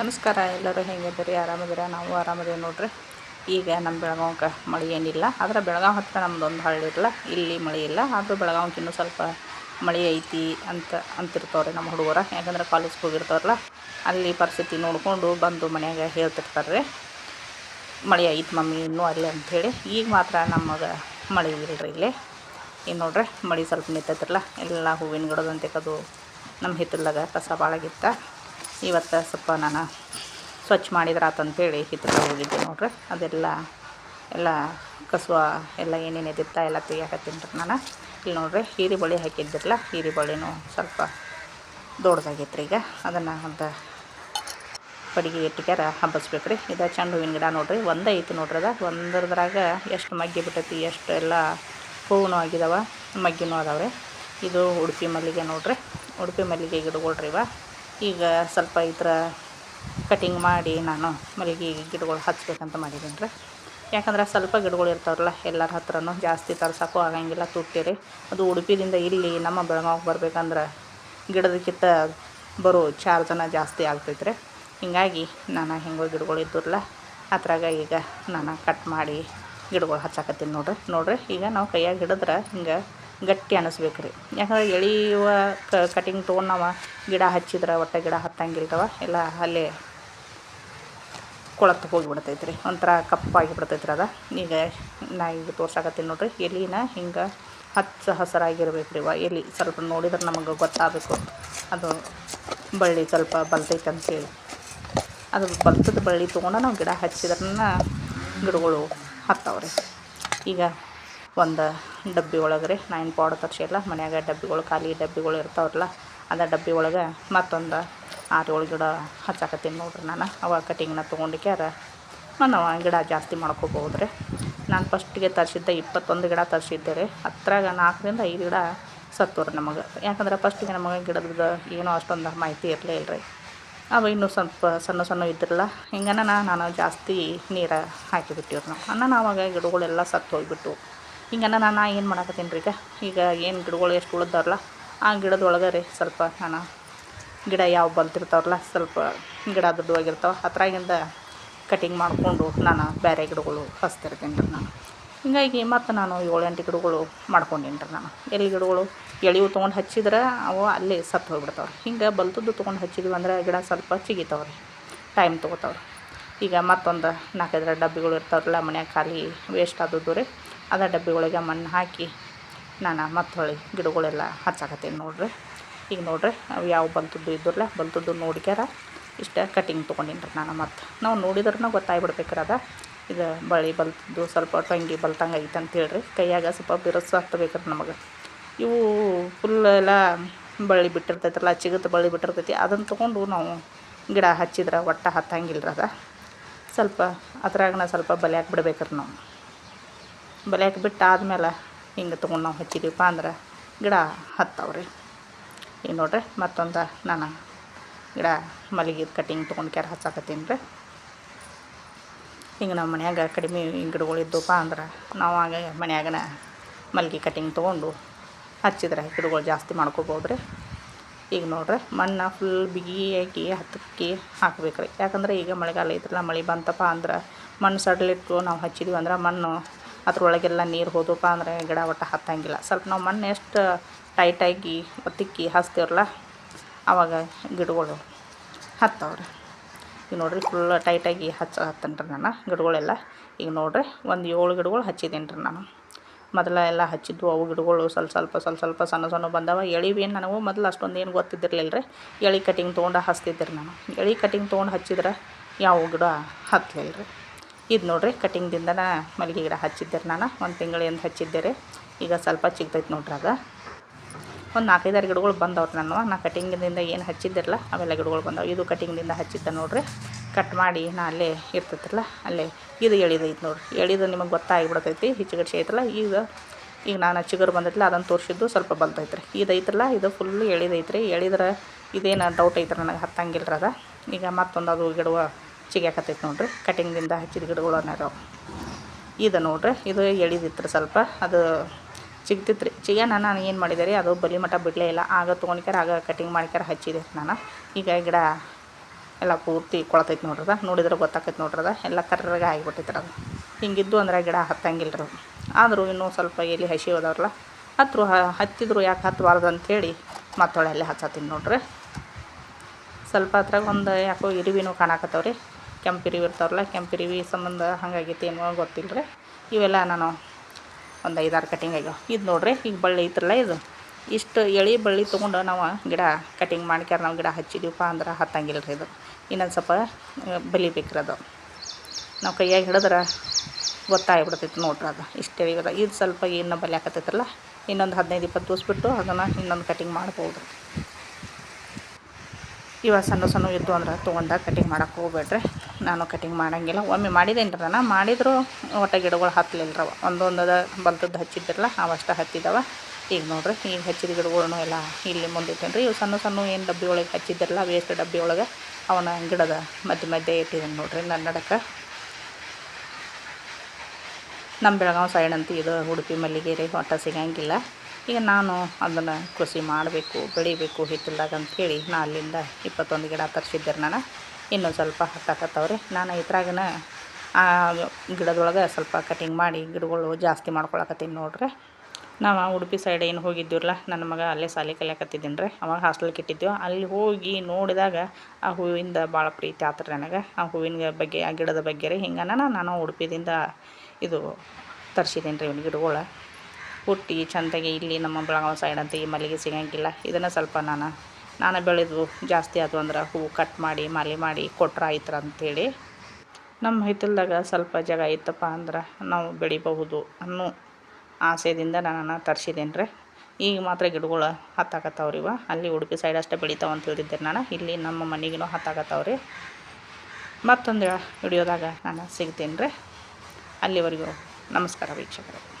ನಮಸ್ಕಾರ ಎಲ್ಲರೂ ಹೆಂಗಿದ್ದೀರಿ? ಆರಾಮದಿರ ನಾವು ಆರಾಮದೇವಿ ನೋಡ್ರಿ. ಈಗ ನಮ್ಮ ಬೆಳಗಾವ್ಗೆ ಮಳೆ ಏನಿಲ್ಲ. ಆದ್ರೆ ಬೆಳಗಾವ್ ಹತ್ತಿರ ನಮ್ದು ಒಂದು ಹಳ್ಳಿ ಇರಲ್ಲ. ಇಲ್ಲಿ ಮಳೆ ಇಲ್ಲ. ಆದರೂ ಬೆಳಗಾವ್ಗೆ ಇನ್ನೂ ಸ್ವಲ್ಪ ಮಳೆ ಐತಿ ಅಂತ ಅಂತಿರ್ತಾವ್ರಿ ನಮ್ಮ ಹುಡುಗರ. ಯಾಕಂದ್ರೆ ಕಾಲೇಜ್ಗೆ ಹೋಗಿರ್ತಾರಲ್ಲ, ಅಲ್ಲಿ ಪರಿಸ್ಥಿತಿ ನೋಡಿಕೊಂಡು ಬಂದು ಮನ್ಯಾಗ ಹೇಳ್ತಿರ್ತಾರೆ ಮಳೆ ಐತಿ ಮಮ್ಮಿ, ಇನ್ನೂ ಅಲ್ಲಿ ಅಂಥೇಳಿ ಈಗ ಮಾತ್ರ ನಮಗೆ ಮಳೆ ಇಲ್ರಿ ಇಲ್ಲಿ. ಈಗ ನೋಡ್ರಿ, ಮಳೆ ಸ್ವಲ್ಪ ನಿಂತೈತಿರಲ್ಲ. ಎಲ್ಲ ಹೂವಿನ ಗಿಡದಂತೆ ಅದು ನಮ್ಮ ಹಿತ್ತಲ್ದಾಗ ಕಸ ಭಾಳಾಗಿತ್ತ ಇವತ್ತು ಸ್ವಲ್ಪ ನಾನು ಸ್ವಚ್ಛ ಮಾಡಿದ್ರೆ ಆತಂತೇಳಿ ಹಿತ್ತಲ್ದಾಗ ಹೋಗಿದ್ದೆ ನೋಡ್ರಿ. ಅದೆಲ್ಲ, ಎಲ್ಲ ಕಸುವ ಎಲ್ಲ ಏನೇನು ಎಲ್ಲ ತೆಗಿಯಾಕತ್ತೀನಿ ರೀ ನಾನು. ಇಲ್ಲಿ ನೋಡ್ರಿ ಹೀರೆ ಬಳ್ಳಿ ಹಾಕಿದ್ದಿರಲ್ಲ, ಹೀರೆ ಬಳಿನೂ ಸ್ವಲ್ಪ ದೊಡ್ಡದಾಗೈತೆ ರೀ ಈಗ. ಅದನ್ನು ಒಂದು ಪಡಿಗೆ ಇಟ್ಟಿಕ್ಯಾರ ಹಬ್ಬಿಸ್ಬೇಕು ರೀ ಇದು ಚೆಂಡು ಹೂವಿನ ಗಿಡ ನೋಡ್ರಿ, ಒಂದೇ ಐತಿ ನೋಡ್ರಿ ಅದ. ಒಂದರದ್ರಾಗ ಎಷ್ಟು ಮಗ್ಗಿ ಬಿಟ್ಟೈತಿ, ಎಷ್ಟು ಎಲ್ಲ ಹೂವು ಆಗಿದಾವ, ಮಗ್ಗಿನೂ ಅದಾವೆ ಇದು ಉಡುಪಿ ಮಲ್ಲಿಗೆ ನೋಡ್ರಿ. ಉಡುಪಿ ಮಲ್ಲಿಗೆ ಗಿಡಗಳ್ರಿ ಇವ. ಈಗ ಸ್ವಲ್ಪ ಈ ಕಟಿಂಗ್ ಮಾಡಿ ನಾನು ಮಲ್ಲಿಗೆ ಗಿಡಗಳು ಹಚ್ಬೇಕಂತ ಮಾಡಿದ್ದೀನಿ ರೀ. ಯಾಕಂದ್ರೆ ಸ್ವಲ್ಪ ಗಿಡಗಳು ಇರ್ತಾವ್ರಲ್ಲ, ಎಲ್ಲರ ಹತ್ರನೂ ಜಾಸ್ತಿ ತರ್ಸೋಕ್ಕೂ ಆಗಂಗಿಲ್ಲ ತುಟ್ಟಿರಿ ಅದು ಉಡುಪಿದಿಂದ ಇಲ್ಲಿ ನಮ್ಮ ಬೆಳಗಾವಿಗೆ ಬರ್ಬೇಕಂದ್ರೆ ಗಿಡದಕ್ಕಿಂತ ಬರೋ ಚಾರ್ಜನ ಜಾಸ್ತಿ ಆಗ್ತೈತೆ ರೀ. ಹಿಂಗಾಗಿ ನಾನು ಹೆಂಗೋ ಗಿಡಗಳು ಇದ್ದಿರಲ್ಲ ಅದ್ರಾಗ ಈಗ ನಾನು ಕಟ್ ಮಾಡಿ ಗಿಡಗಳು ಹಚ್ಚಾಕತ್ತೀನಿ ನೋಡ್ರಿ. ನೋಡ್ರಿ, ಈಗ ನಾವು ಕೈಯಾಗ ಹಿಡಿದ್ರೆ ಹಿಂಗೆ ಗಟ್ಟಿ ಅನಿಸ್ಬೇಕು ರೀ ಯಾಕಂದ್ರೆ ಎಳೆಯುವ ಕಟಿಂಗ್ ತೊಗೊಂಡು ನಾವು ಗಿಡ ಹಚ್ಚಿದ್ರೆ ಒಟ್ಟು ಗಿಡ ಹತ್ತಂಗಿಲ್ತವ ಎಲ್ಲ ಅಲ್ಲೇ ಕೊಳತು ಹೋಗಿಬಿಡ್ತೈತೆ ರೀ ಒಂಥರ ಕಪ್ಪಾಗಿ ಬಿಡ್ತೈತೆ ರೀ ಅದ. ಈಗ ನಾ ಈಗ ತೋರ್ಸಾಕತ್ತೀನಿ ನೋಡ್ರಿ, ಎಲಿನ ಹಿಂಗೆ ಹಚ್ಚ ಹಸಿರಾಗಿರ್ಬೇಕು ರೀ ಎಲಿ ಸ್ವಲ್ಪ ನೋಡಿದ್ರೆ ನಮಗೆ ಗೊತ್ತಾಗಬೇಕು. ಅದು ಬಳ್ಳಿ ಸ್ವಲ್ಪ ಬಲ್ತೈತೆ ಅಂತೇಳಿ ಅದು ಬಲ್ತದ ಬಳ್ಳಿ ತೊಗೊಂಡು ನಾವು ಗಿಡ ಹಚ್ಚಿದ್ರನ್ನ ಗಿಡಗಳು ಹತ್ತಾವ್ರಿ. ಈಗ ಒಂದು ಡಬ್ಬಿ ಒಳಗೆ ರೀ ನಾ ಏನು ಪಾಡ್ ತರಿಸಿಲ್ಲ ಮನ್ಯಾಗ ಡಬ್ಬಿಗಳು ಖಾಲಿ ಡಬ್ಬಿಗಳು ಇರ್ತಾವಲ್ಲ ಅದೇ ಡಬ್ಬಿ ಒಳಗೆ ಮತ್ತೊಂದು ಆರು ಏಳು ಗಿಡ ಹಚ್ಚಾಕತ್ತೀನಿ ನೋಡ್ರಿ ನಾನು. ಅವಾಗ ಕಟಿಂಗ್ನ ತೊಗೊಂಡಿಕ್ಯಾರ ನಾವು ಗಿಡ ಜಾಸ್ತಿ ಮಾಡ್ಕೋಬೋದು ರೀ. ನಾನು ಫಸ್ಟಿಗೆ ತರಿಸಿದ್ದೆ ಇಪ್ಪತ್ತೊಂದು ಗಿಡ ತರಿಸಿದ್ದೆ ರೀ ಹತ್ರಾಗ ನಾಲ್ಕರಿಂದ ಐದು ಗಿಡ ಸತ್ತವ್ರಿ ನಮಗೆ. ಯಾಕಂದ್ರೆ ಫಸ್ಟಿಗೆ ನಮಗೆ ಗಿಡದ ಏನೋ ಅಷ್ಟೊಂದು ಮಾಹಿತಿ ಇರಲೇ ಇಲ್ಲ ರೀ ಅವು ಇನ್ನೂ ಸ್ವಲ್ಪ ಸಣ್ಣ ಸಣ್ಣ ಇದ್ರಲ್ಲ ಹಿಂಗನ ನಾನು ಜಾಸ್ತಿ ನೀರು ಹಾಕಿಬಿಟ್ಟಿವ್ರಿ ನಾವು. ಅನ್ನ ನಾವಾಗ ಗಿಡಗಳೆಲ್ಲ ಸತ್ತು ಹೋಗ್ಬಿಟ್ಟು ಹಿಂಗನ ನಾನು ಏನು ಮಾಡಾಕತ್ತೀನಿ ರೀ ಈಗ? ಈಗ ಏನು ಗಿಡಗಳು ಎಷ್ಟು ಉಳಿದವ್ರಲ್ಲ, ಆ ಗಿಡದೊಳಗೆ ರೀ ಸ್ವಲ್ಪ ನಾನು ಗಿಡ ಯಾವ ಬಲ್ತಿರ್ತಾವ್ರಲ್ಲ ಸ್ವಲ್ಪ ಗಿಡ ದೊಡ್ಡವಾಗಿರ್ತಾವೆ, ಅದ್ರಾಗಿಂದ ಕಟಿಂಗ್ ಮಾಡಿಕೊಂಡು ನಾನು ಬೇರೆ ಗಿಡಗಳು ಹಚ್ತಿರ್ತೀನಿ ರೀ ನಾನು. ಹೀಗಾಗಿ ಮತ್ತು ನಾನು ಏಳು ಎಂಟು ಗಿಡಗಳು ಮಾಡ್ಕೊಂಡೀನಿ ರೀ ನಾನು. ಎಲ್ಲಿ ಗಿಡಗಳು ಎಳೆವು ತೊಗೊಂಡು ಹಚ್ಚಿದ್ರೆ, ಅವು ಅಲ್ಲಿ ಸತ್ತು ಹೋಗ್ಬಿಡ್ತಾವ್ರಿ ಹಿಂಗೆ ಬಲ್ತದ್ದು ತೊಗೊಂಡು ಹಚ್ಚಿದ್ವಿ ಅಂದ್ರೆ ಗಿಡ ಸ್ವಲ್ಪ ಚಿಗಿತಾವ್ರಿ ಟೈಮ್ ತೊಗೋತಾವ್ರಿ ಈಗ ಮತ್ತೊಂದು ನಾಲ್ಕೈದರ ಡಬ್ಬಿಗಳು ಇರ್ತಾವ್ರಲ್ಲ, ಮನ್ಯಾಗ ಖಾಲಿ ವೇಸ್ಟ್ ಆದದ್ದು ರೀ ಅದ ಒಳಗೆ ಮಣ್ಣು ಹಾಕಿ ನಾನು ಮತ್ತೆ ಹೊಳಿ ಗಿಡಗಳೆಲ್ಲ ಹಚ್ಚಾಕತ್ತೀನಿ ನೋಡ್ರಿ. ಈಗ ನೋಡ್ರಿ ಅವು ಯಾವ ಬಲ್ತದ್ದು ಇದ್ರಲ್ಲ ಬಲ್ತದ್ದು ನೋಡ್ಕ್ಯಾರ ಇಷ್ಟ ಕಟಿಂಗ್ ತೊಗೊಂಡಿನಿ ರೀ ನಾನು ಮತ್ತು. ನಾವು ನೋಡಿದ್ರೂ ಅದ. ಇದು ಬಳಿ ಬಲ್ತದ್ದು ಸ್ವಲ್ಪ ಟೊಂಗಿ ಬಲ್ತಂಗೆ ಐತೆ ಅಂತೇಳ್ರಿ ಕೈಯಾಗ ಸ್ವಲ್ಪ ಬಿರುಸು ಹತ್ತಬೇಕ್ರಿ ನಮಗೆ. ಇವು ಫುಲ್ ಎಲ್ಲ ಬಳ್ಳಿ ಬಿಟ್ಟಿರ್ತೈತಲ್ಲ ಚಿಗತ್ತು ಬಳ್ಳಿ ಬಿಟ್ಟಿರ್ತೈತಿ ಅದನ್ನು ತೊಗೊಂಡು ನಾವು ಗಿಡ ಹಚ್ಚಿದ್ರೆ ಒಟ್ಟು ಹತ್ತಂಗಿಲ್ಲ ಅದ. ಸ್ವಲ್ಪ ಅದ್ರಾಗನ ಸ್ವಲ್ಪ ಬಲಿ ಹಾಕ್ಬಿಡ್ಬೇಕ್ರಿ ನಾವು. ಬಲಿಯಾಕೆ ಬಿಟ್ಟು ಆದಮೇಲೆ ಹಿಂಗೆ ತೊಗೊಂಡು ನಾವು ಹಚ್ಚಿದೀವಪ್ಪ ಅಂದ್ರೆ ಗಿಡ ಹತ್ತವ್ರಿ. ಈಗ ನೋಡ್ರಿ ಮತ್ತೊಂದು ನಾನು ಗಿಡ ಮಲ್ಲಿಗೆ ಕಟಿಂಗ್ ತೊಗೊಂಡು ಕ್ಯಾರ ಹಚ್ಚಾಕತ್ತೀನಿ ರೀ ಹಿಂಗೆ ನಮ್ಮ ಮನ್ಯಾಗ ಕಡಿಮೆ ಗಿಡಗಳು ಇದ್ದವಪ್ಪ ಅಂದ್ರೆ ನಾವು ಆಗ ಮನ್ಯಾಗನ ಮಲ್ಲಿಗೆ ಕಟಿಂಗ್ ತೊಗೊಂಡು ಹಚ್ಚಿದ್ರೆ ಗಿಡಗಳು ಜಾಸ್ತಿ ಮಾಡ್ಕೋಬೋದು ರೀ ಈಗ ನೋಡ್ರಿ ಮಣ್ಣು ಫುಲ್ ಬಿಗಿಯಾಗಿ ಹತ್ತಕ್ಕೆ ಹಾಕ್ಬೇಕು ರೀ ಯಾಕಂದ್ರೆ ಈಗ ಮಳೆಗಾಲ ಇದ್ರಲ್ಲ ಮಳೆ ಬಂತಪ್ಪ ಅಂದ್ರೆ ಮಣ್ಣು ಸಡ್ಲಿಟ್ಟು ನಾವು ಹಚ್ಚಿದೀವಿ ಅಂದ್ರೆ ಮಣ್ಣು ಅದ್ರೊಳಗೆಲ್ಲ ನೀರು ಹೋದಪ್ಪ ಅಂದರೆ ಗಿಡ ಒಟ್ಟು ಹತ್ತಂಗಿಲ್ಲ. ಸ್ವಲ್ಪ ನಾವು ಮಣ್ಣು ಎಷ್ಟು ಟೈಟಾಗಿ ಒತ್ತಿಕ್ಕಿ ಹಚ್ತೀವ್ರಲ್ಲ ಆವಾಗ ಗಿಡಗಳು ಹತ್ತವ್ರಿ. ಈಗ ನೋಡ್ರಿ ಫುಲ್ ಟೈಟಾಗಿ ಹಚ್ಚ ಹತ್ತನ್ರಿ ನಾನು ಗಿಡಗಳೆಲ್ಲ. ಈಗ ನೋಡ್ರಿ ಒಂದು ಏಳು ಗಿಡಗಳು ಹಚ್ಚಿದ್ದೀನಿ ರೀ ನಾನು. ಮೊದಲ ಎಲ್ಲ ಹಚ್ಚಿದ್ವು, ಅವು ಗಿಡಗಳು ಸ್ವಲ್ಪ ಸ್ವಲ್ಪ ಸ್ವಲ್ಪ ಸ್ವಲ್ಪ ಸಣ್ಣ ಸಣ್ಣ ಬಂದವ. ಎಳಿವೇನು ನನಗೂ ಮೊದಲು ಅಷ್ಟೊಂದು ಏನು ಗೊತ್ತಿದ್ದಿರಲಿಲ್ಲ ರೀ ಎಳೆ ಕಟಿಂಗ್ ತೊಗೊಂಡು ಹಚ್ತಿದ್ದೆ ನಾನು. ಎಳೆ ಕಟಿಂಗ್ ತೊಗೊಂಡು ಹಚ್ಚಿದ್ರೆ ಯಾವ ಗಿಡ ಹತ್ತಲಿಲ್ಲ ರೀ ಇದು ನೋಡ್ರಿ ಕಟಿಂಗ್ದಿಂದನ ಮಲ್ಲಿಗೆ ಗಿಡ ಹಚ್ಚಿದ್ದೆ ನಾನು. ಒಂದು ತಿಂಗಳಿಂದ ಹಚ್ಚಿದ್ದೆ ರೀ. ಈಗ ಸ್ವಲ್ಪ ಚಿಗ್ತೈತೆ ನೋಡ್ರಿ ಅದು ಒಂದು ನಾಲ್ಕೈದಾರು ಗಿಡಗಳು ಬಂದವ್ರು ನಾನು ನಾ ಕಟಿಂಗಿಂದ ಏನು ಹಚ್ಚಿದ್ದಿರಲ್ಲ ಅವೆಲ್ಲ ಗಿಡಗಳು ಬಂದವು. ಇದು ಕಟಿಂಗಿಂದ ಹಚ್ಚಿದ್ದೆ ನೋಡ್ರಿ. ಕಟ್ ಮಾಡಿ ನಾ ಅಲ್ಲೇ ಇರ್ತೈತಲ್ಲ ಅಲ್ಲೇ ಇದು ಎಳಿದೈತೆ ನೋಡ್ರಿ. ಎಳಿದು ನಿಮಗೆ ಗೊತ್ತಾಗಿಬಿಡ್ತೈತಿ ಹಿಚ್ಚಗಡ್ಸಿ ಐತಲ್ಲ ಈಗ ಈಗ ನಾನು ಚಿಗುರು ಬಂದೈತಲ್ಲ ಅದನ್ನು ತೋರಿಸಿದ್ದು ಸ್ವಲ್ಪ ಬಲ್ತೈತ್ರಿ ಇದೈತಲ್ಲ ಇದು ಫುಲ್ ಎಳಿದೈತೆ ರೀ ಎಳಿದ್ರೆ ಇದೇನು ಡೌಟ್ ಐತ್ರಿ ನನಗೆ ಅದ. ಈಗ ಮತ್ತೊಂದು ಅದು ಗಿಡವ ಚಿಗ್ಯಾಕತ್ತೈತೆ ನೋಡ್ರಿ. ಕಟಿಂಗ್ದಿಂದ ಹಚ್ಚಿದ ಗಿಡಗಳು ಅನ್ನೋದು ಇದು ನೋಡ್ರಿ, ಇದು ಎಳಿದಿತ್ತು ಸ್ವಲ್ಪ. ಅದು ಚಿಗ್ತಿತ್ತು ರೀ ಚಿಗ್ಯಾನ ನಾನು ಏನು ಮಾಡಿದೆ ರೀ, ಅದು ಬಲಿ ಮಠ ಬಿಡಲೇ ಇಲ್ಲ. ಆಗ ತೊಗೊಂಡ್ಕ್ಯಾರ, ಆಗ ಕಟಿಂಗ್ ಮಾಡ್ಕ್ಯಾರ, ಹಚ್ಚಿದೆ ನಾನು. ಈಗ ಗಿಡ ಎಲ್ಲ ಪೂರ್ತಿ ಕೊಳತೈತೆ ನೋಡ್ರದ ನೋಡಿದ್ರೆ ಗೊತ್ತಾಕೈತೆ ನೋಡ್ರದ ಎಲ್ಲ ಕರ್ರಗೆ ಆಗಿಬಿಟ್ಟೈತೆ ಅದು. ಹಿಂಗಿದ್ದು ಅಂದ್ರೆ ಗಿಡ ಹತ್ತಂಗಿಲ್ಲ ರೀ ಆದರೂ ಇನ್ನೂ ಸ್ವಲ್ಪ ಎಲ್ಲಿ ಹಸಿ ಹೋದವ್ರಲ್ಲ ಹತ್ತರು ಹತ್ತಿದ್ರು ಯಾಕೆ ಹತ್ತಬಾರ್ದು ಅಂಥೇಳಿ ಮತ್ತೊಳೆ ಅಲ್ಲಿ ಹಚ್ಚತ್ತೀನಿ ನೋಡ್ರಿ. ಸ್ವಲ್ಪ ಹತ್ರಾಗ ಒಂದು ಯಾಕೋ ಇರುವಿನೂ ಕಾಣಕತ್ತವ್ರಿ. ಕೆಂಪಿರಿವಿ ಇರ್ತಾವಲ್ಲ ಕೆಂಪಿರಿವಿ ಸಂಬಂಧ ಹಂಗಾಗೈತಿ ಏನೋ ಗೊತ್ತಿಲ್ಲ ರೀ ಇವೆಲ್ಲ ನಾನು ಒಂದು ಐದಾರು ಕಟಿಂಗ್ ಆಗ್ಯಾವ. ಇದು ನೋಡ್ರಿ, ಈಗ ಬಳ್ಳಿ ಐತ್ರಲ್ಲ ಇದು. ಇಷ್ಟು ಎಳೆ ಬಳ್ಳಿ ತೊಗೊಂಡು ನಾವು ಗಿಡ ಕಟಿಂಗ್ ಮಾಡ್ಕ್ಯಾರ ನಾವು ಗಿಡ ಹಚ್ಚಿದೀವಪ್ಪ ಅಂದ್ರೆ ಹತ್ತಂಗಿಲ್ಲ ರೀ ಇದು. ಇನ್ನೊಂದು ಸ್ವಲ್ಪ ಬಲಿಬೇಕ್ರಿ ಅದು. ನಾವು ಕೈಯಾಗಿ ಹಿಡಿದ್ರೆ ಗೊತ್ತಾಗ್ಬಿಡ್ತೈತಿ ನೋಡ್ರಿ ಅದು. ಇಷ್ಟೇ ಈಗ ಇದು ಸ್ವಲ್ಪ ಇನ್ನೂ ಬಲಿ ಹಾಕತ್ತೈತಲ್ಲ ಇನ್ನೊಂದು ಹದಿನೈದು, ಇಪ್ಪತ್ತು ದಿವಸ ಬಿಟ್ಟು ಅದನ್ನು ಇನ್ನೊಂದು ಕಟಿಂಗ್ ಮಾಡ್ಬೋದು ಇವಾಗ ಸಣ್ಣ ಸಣ್ಣ ಇದ್ದು ಅಂದ್ರೆ ತೊಗೊಂಡಾಗ ಕಟಿಂಗ್ ಮಾಡೋಕೆ ಹೋಗ್ಬೇಡ್ರಿ. ನಾನು ಕಟಿಂಗ್ ಮಾಡೋಂಗಿಲ್ಲ. ಒಮ್ಮೆ ಮಾಡಿದ್ದೇನೆ ರೀ ನಾನು ಮಾಡಿದರೂ ಒಟ್ಟು ಗಿಡಗಳು ಹತ್ತಲಿಲ್ಲ ರವ ಒಂದೊಂದು ಬಲ್ತದ್ದು ಹಚ್ಚಿದ್ದಿರಲ್ಲ, ಅವಷ್ಟು ಹತ್ತಿದವ. ಈಗ ನೋಡ್ರಿ, ಈಗ ಹಚ್ಚಿದ ಗಿಡಗಳನ್ನೂ ಎಲ್ಲ ಇಲ್ಲಿ ಮುಂದಿಟ್ಟೇನೆ ರೀ ಇವು ಸಣ್ಣ ಸಣ್ಣ ಏನು ಡಬ್ಬಿ ಒಳಗೆ ಹಚ್ಚಿದ್ದಿರಲ್ಲ ವೇಸ್ಟ್ ಡಬ್ಬಿ ಒಳಗೆ ಅವನ ಗಿಡದ ಮಧ್ಯೆ ಮಧ್ಯೆ ಇಟ್ಟಿದ್ದೀನಿ ನೋಡ್ರಿ ನನ್ನ ನಡಕ್ಕೆ ನಮ್ಮ ಬೆಳಗಾವಿ ಸೈಡ್ ಅಂತ ಇದು ಉಡುಪಿ ಮಲ್ಲಿಗೆರೆ ಒಟ್ಟ ಸಿಗಂಗಿಲ್ಲ. ಈಗ ನಾನು ಅದನ್ನು ಕೃಷಿ ಮಾಡಬೇಕು, ಬೆಳಿಬೇಕು ಹಿತ್ತಲ್ದಾಗ ಅಂಥೇಳಿ ನಾ ಅಲ್ಲಿಂದ ಇಪ್ಪತ್ತೊಂದು ಗಿಡ ತರಿಸಿದ್ದೆ ನಾನು ಇನ್ನೊಂದು ಸ್ವಲ್ಪ ಹತ್ತಾಕತ್ತವ್ರಿ ನಾನು ಇದ್ರಾಗನ ಆ ಗಿಡದೊಳಗೆ ಸ್ವಲ್ಪ ಕಟಿಂಗ್ ಮಾಡಿ ಗಿಡಗಳು ಜಾಸ್ತಿ ಮಾಡ್ಕೊಳಕತ್ತೀನಿ ನೋಡ್ರಿ. ನಾವು ಉಡುಪಿ ಸೈಡ್ ಏನು ಹೋಗಿದ್ದೀವಲ್ಲ ನನ್ನ ಮಗ ಅಲ್ಲೇ ಸಾಲಿ ಕಲಿಯಕತ್ತಿದ್ದೀನಿ ರೀ. ಅವಾಗ ಹಾಸ್ಟೆಲ್ಗೆ ಇಟ್ಟಿದ್ದೆವು ಅಲ್ಲಿ ಹೋಗಿ ನೋಡಿದಾಗ ಆ ಹೂವಿಂದ ಭಾಳ ಪ್ರೀತಿ ಆತ್ರಿ ನನಗೆ. ಆ ಹೂವಿನ ಬಗ್ಗೆ, ಆ ಗಿಡದ ಬಗ್ಗೆ ರೀ. ಹಿಂಗನ ನಾನು ಉಡುಪಿದಿಂದ ಇದು ತರಿಸಿದ್ದೀನಿ ರೀ ಇವ್ನ ಗಿಡಗಳು. ಹುಟ್ಟಿ ಚೆಂದಾಗಿ ಇಲ್ಲಿ ನಮ್ಮ ಬೆಳಗಾವಿ ಸೈಡ್ ಅಂತ ಈ ಮಲ್ಲಿಗೆ ಸಿಗೋಂಗಿಲ್ಲ. ಇದನ್ನು ಸ್ವಲ್ಪ ನಾನು ನಾನು ಬೆಳೆದು ಜಾಸ್ತಿ ಆದವು ಅಂದ್ರೆ ಹೂವು ಕಟ್ ಮಾಡಿ, ಮಾಲೆ ಮಾಡಿ ಕೊಟ್ರೆ ಆಯ್ತರ ಅಂಥೇಳಿ ನಮ್ಮ ಹಿತ್ತಲ್ದಾಗ ಸ್ವಲ್ಪ ಜಾಗ ಇತ್ತಪ್ಪ ಅಂದ್ರೆ ನಾವು ಬೆಳಿಬಹುದು ಅನ್ನೋ ಆಸೆಯಿಂದ ನಾನು ತರಿಸಿದ್ದೇನೆ ರೀ ಈಗ ಮಾತ್ರ ಗಿಡಗಳು ಹತ್ತಾಕತ್ತಾವ್ರಿ ಇವ. ಅಲ್ಲಿ ಉಡುಪಿ ಸೈಡ್ ಅಷ್ಟೇ ಬೆಳಿತಾವ ಅಂತ ಹೇಳಿದ್ದೆ ನಾನು. ಇಲ್ಲಿ ನಮ್ಮ ಮನೆಗೂ ಹತ್ತಾಕತ್ತಾವ್ರಿ ಮತ್ತೊಂದು ವಿಡಿಯೋದಾಗ ನಾನು ಸಿಗ್ತೀನಿ ರೀ ಅಲ್ಲಿವರೆಗೂ ನಮಸ್ಕಾರ ವೀಕ್ಷಕರೇ.